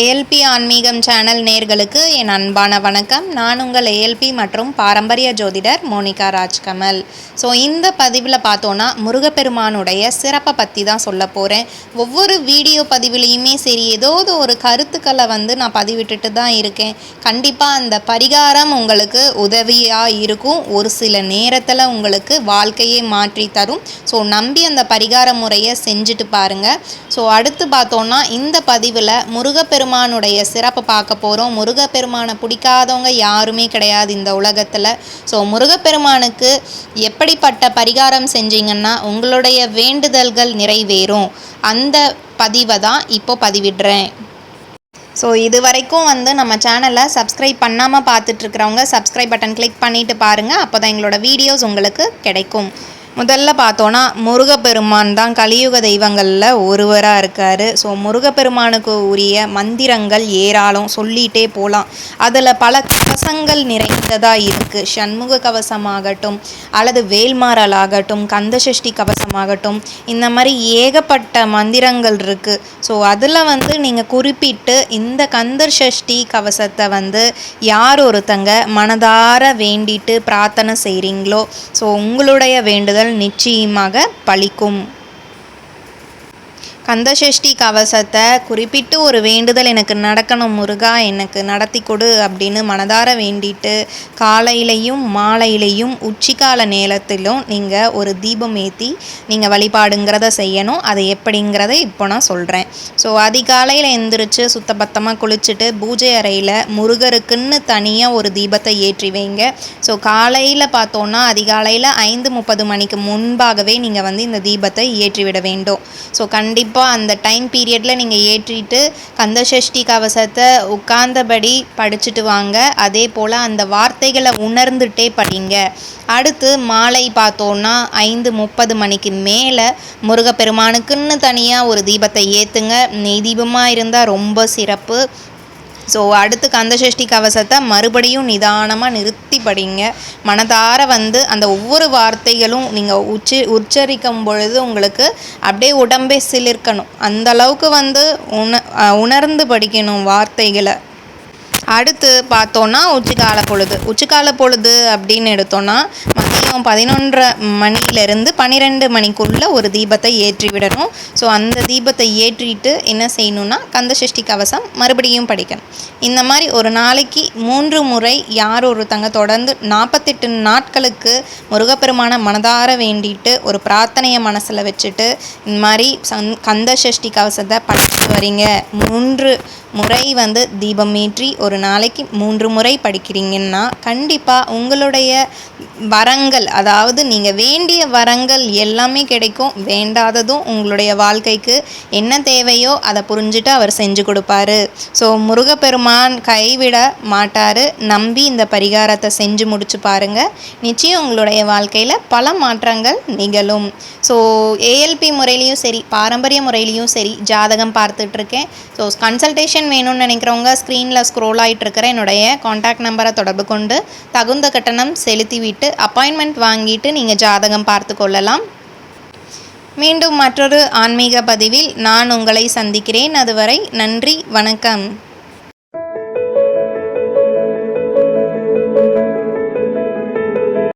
ALP ஆன்மீகம் channel நேர்களுக்கு என் அன்பான வணக்கம். நான் உங்கள் ஏஎல்பி மற்றும் பாரம்பரிய ஜோதிடர் மோனிகா ராஜ்கமல். ஸோ இந்த பதிவில் பார்த்தோன்னா முருகப்பெருமானுடைய சிறப்பை பற்றி தான் சொல்ல போகிறேன் ஒவ்வொரு வீடியோ பதிவுலேயுமே சரி ஏதோ ஒரு கருத்துக்களை வந்து நான் பதிவிட்டுட்டு தான் இருக்கேன். கண்டிப்பாக அந்த பரிகாரம் உங்களுக்கு உதவியாக இருக்கும். ஒரு சில நேரத்தில் உங்களுக்கு வாழ்க்கையை மாற்றி தரும். ஸோ நம்பி அந்த பரிகார முறையை செஞ்சுட்டு பாருங்கள் ஸோ அடுத்து பார்த்தோன்னா இந்த பதிவில் முருகப்பெருமானுடைய சிறப்பை பார்க்க போகிறோம் முருகப்பெருமானை பிடிக்காதவங்க யாருமே கிடையாது இந்த உலகத்தில். ஸோ முருகப்பெருமானுக்கு எப்படிப்பட்ட பரிகாரம் செஞ்சீங்கன்னா உங்களுடைய வேண்டுதல்கள் நிறைவேறும். அந்த பதிவை தான் இப்போ பதிவிடுறேன். ஸோ இது வரைக்கும் வந்து நம்ம சேனலை சப்ஸ்கிரைப் பண்ணாமல் பார்த்துட்ருக்கிறவங்க சப்ஸ்கிரைப் பட்டன் கிளிக் பண்ணிவிட்டு பாருங்கள் அப்போ தான் எங்களோட வீடியோஸ் உங்களுக்கு கிடைக்கும். முதல்ல பார்த்தோன்னா முருகப்பெருமான் தான் கலியுக தெய்வங்களில் ஒருவராக இருக்கார். ஸோ முருகப்பெருமானுக்கு உரிய மந்திரங்கள் ஏராளம் சொல்லிகிட்டே போகலாம் அதில் பல கவசங்கள் நிறைந்ததாக இருக்குது சண்முக கவசமாகட்டும் அல்லது வேல்மாறல் ஆகட்டும் கந்தசஷ்டி கவசமாகட்டும் இந்த மாதிரி ஏகப்பட்ட மந்திரங்கள் இருக்குது ஸோ அதில் வந்து நீங்கள் குறிப்பிட்டு இந்த கந்தர் சஷ்டி கவசத்தை வந்து யார் ஒருத்தங்க மனதார வேண்டிட்டு பிரார்த்தனை செய்கிறீங்களோ ஸோ உங்களுடைய வேண்டுதல் நிச்சயமாக பலிக்கும் கந்தசஷ்டி கவசத்தை குறிப்பிட்டு ஒரு வேண்டுதல் எனக்கு நடக்கணும் முருகா எனக்கு நடத்தி கொடு அப்படின்னு மனதார வேண்டிட்டு காலையிலையும் மாலையிலையும் உச்சிக்கால நேரத்திலும் நீங்கள் ஒரு தீபம் ஏற்றி நீங்கள் வழிபாடுங்கிறத செய்யணும். அது எப்படிங்கிறத இப்போ நான் சொல்கிறேன் ஸோ அதிகாலையில் எந்திரிச்சு சுத்தபத்தமாக குளிச்சுட்டு பூஜை அறையில் முருகருக்குன்னு தனியாக ஒரு தீபத்தை ஏற்றி வைங்க. ஸோ காலையில் பார்த்தோன்னா அதிகாலையில் ஐந்து முப்பது மணிக்கு முன்பாகவே நீங்கள் வந்து இந்த தீபத்தை ஏற்றிவிட வேண்டும். ஸோ கண்டிப்பாக கண்டிப்பாக அந்த டைம் பீரியடில் நீங்கள் ஏற்றிட்டு கந்தசஷ்டி கவசத்தை உட்கார்ந்தபடி படிச்சுட்டு வாங்க. அதே போல் அந்த வார்த்தைகளை உணர்ந்துட்டே படிங்க. அடுத்து மாலை பார்த்தோன்னா ஐந்து முப்பது மணிக்கு மேலே முருகப்பெருமானுக்குன்னு தனியாக ஒரு தீபத்தை ஏற்றுங்க நெய் தீபமாக இருந்தால் ரொம்ப சிறப்பு. ஸோ அடுத்து கந்தசஷ்டி கவசத்தை மறுபடியும் நிதானமாக நிறுத்தி படிங்க. மனதார வந்து அந்த ஒவ்வொரு வார்த்தைகளும் நீங்கள் உச்சி உச்சரிக்கும் பொழுது உங்களுக்கு அப்படியே உடம்பே சிலிர்க்கணும். அந்த அளவுக்கு வந்து உண உணர்ந்து படிக்கணும் வார்த்தைகளை. அடுத்து பார்த்தோன்னா உச்சிக்கால பொழுது. உச்சிக்கால பொழுது அப்படின்னு எடுத்தோன்னா மதியம் பதினொன்றரை மணிலேருந்து பன்னிரெண்டு மணிக்குள்ளே ஒரு தீபத்தை ஏற்றி விடணும். ஸோ அந்த தீபத்தை ஏற்றிட்டு என்ன செய்யணுன்னா கந்தசஷ்டி கவசம் மறுபடியும் படிக்கணும். இந்த மாதிரி ஒரு நாளைக்கு மூன்று முறை யார் ஒருத்தங்க தொடர்ந்து நாற்பத்தெட்டு நாட்களுக்கு முருகப்பெருமான மனதார வேண்டிட்டு ஒரு பிரார்த்தனையை மனசில் வச்சுட்டு இந்த மாதிரி சந் கந்த சஷ்டி கவசத்தை படிச்சுட்டு வரீங்க மூன்று முறை வந்து தீபம் ஏற்றி ஒரு நாளைக்கு மூன்று முறை படிக்கிறீங்கன்னா கண்டிப்பாக உங்களுடைய வரங்கள் அதாவது நீங்கள் வேண்டிய வரங்கள் எல்லாமே கிடைக்கும். வேண்டாததும் உங்களுடைய வாழ்க்கைக்கு என்ன தேவையோ அதை புரிஞ்சுட்டு அவர் செஞ்சு கொடுப்பாரு. ஸோ முருகப்பெருமான் கைவிட மாட்டார். நம்பி இந்த பரிகாரத்தை செஞ்சு முடிச்சு பாருங்கள் நிச்சயம் உங்களுடைய வாழ்க்கையில் பல மாற்றங்கள் நிகழும். ஸோ ஏஎல்பி முறையிலையும் சரி பாரம்பரிய முறையிலையும் சரி ஜாதகம் பார்த்துட்ருக்கேன். ஸோ கன்சல்டேஷன் வேணும்னு நினைக்கிறவங்க ஸ்க்ரீனில் ஸ்க்ரோல் ஆகிட்டுருக்கிற என்னுடைய காண்டாக்ட் நம்பரை தொடர்பு கொண்டு தகுந்த கட்டணம் செலுத்திவிட்டு அப்பாயின்மெண்ட் வாங்கிட்டு நீங்கள் ஜாதகம் பார்த்து கொள்ளலாம். மீண்டும் மற்றொரு ஆன்மீக பதிவில் நான் உங்களை சந்திக்கிறேன். அதுவரை நன்றி வணக்கம்.